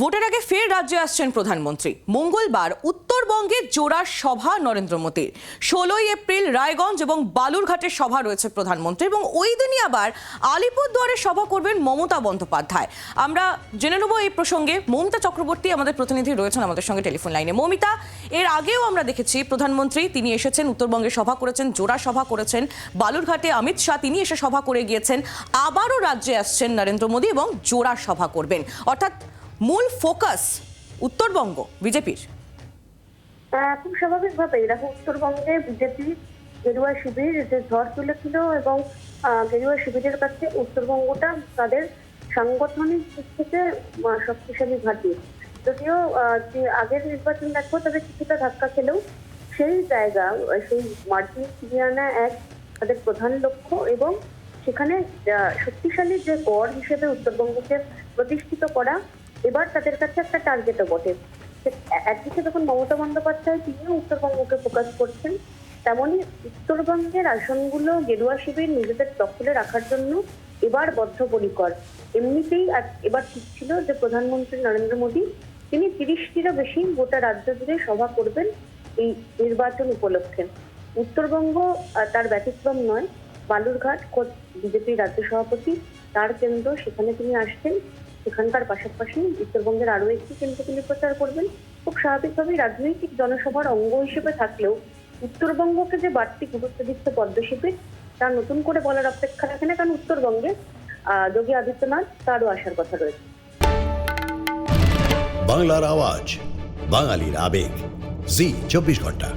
ভোটের আগে ফের রাজ্যে আসছেন প্রধানমন্ত্রী। মঙ্গলবার উত্তরবঙ্গে জোড়া সভা নরেন্দ্র মোদীর। ষোলোই এপ্রিল রায়গঞ্জ এবং বালুরঘাটের সভা রয়েছে প্রধানমন্ত্রী এবং ওই দিনই আবার আলিপুরদুয়ারে সভা করবেন মমতা বন্দ্যোপাধ্যায়। আমরা জেনে নেব এই প্রসঙ্গে মমতা চক্রবর্তী আমাদের প্রতিনিধি রয়েছেন আমাদের সঙ্গে টেলিফোন লাইনে। মমিতা, এর আগেও আমরা দেখেছি প্রধানমন্ত্রী তিনি এসেছেন, উত্তরবঙ্গে সভা করেছেন, জোড়া সভা করেছেন, বালুরঘাটে অমিত শাহ তিনি এসে সভা করে গিয়েছেন, আবারও রাজ্যে আসছেন নরেন্দ্র মোদী এবং জোড়া সভা করবেন। অর্থাৎ মূল ফোকাস উত্তরবঙ্গ, বিজেপির। খুব স্বাভাবিকভাবেই দেখো, উত্তরবঙ্গে বিজেপি গেরুয়া শিবির যে ঝড় তুলেছিল এবং গেরুয়া শিবিরের কাছে উত্তরবঙ্গটা তাদের সাংগঠনিক দিক থেকে শক্তিশালী ঘাঁটি। যদিও যে আগের নির্বাচন দেখো তাদের কিছুটা ধাক্কা খেলেও সেই জায়গা, সেই মার্জিন ফিরিয়ে আনা এক তাদের প্রধান লক্ষ্য এবং সেখানে শক্তিশালী যে গড় হিসেবে উত্তরবঙ্গকে প্রতিষ্ঠিত করা এবার তাদের কাছে একটা টার্গেটও বটে। একদিকে যখন মমতা বন্দ্যোপাধ্যায় তিনিও উত্তরবঙ্গকে ফোকাস করছেন, তেমনি উত্তরবঙ্গের আসনগুলো গেরুয়া শিবির নিজেদের দখলে রাখার জন্য এবার বদ্ধপরিকর। এমনিতেই এবার ঠিক ছিল যে প্রধানমন্ত্রী নরেন্দ্র মোদী, তিনি তিরিশটিরও বেশি গোটা রাজ্য জুড়ে সভা করবেন এই নির্বাচন উপলক্ষে। উত্তরবঙ্গ তার ব্যতিক্রম নয়। বালুরঘাট খোদ বিজেপি রাজ্য সভাপতি, তার কেন্দ্র সেখানে তিনি আসছেন। সেখানকার পাশাপাশি উত্তরবঙ্গের আরও একটি কেন্দ্র তিনি প্রচার করবেন। খুব স্বাভাবিকভাবেই রাজনৈতিক জনসভার অঙ্গ হিসেবে থাকলেও উত্তরবঙ্গকে যে বাড়তি গুরুত্ব দিচ্ছে পদ্ম শিবির তা নতুন করে বলার অপেক্ষা রাখে না, কারণ উত্তরবঙ্গে যোগী আদিত্যনাথ তারও আসার কথা রয়েছে। বাংলার আওয়াজ, বাঙালির আবেগ, জি, চব্বিশ ঘণ্টা।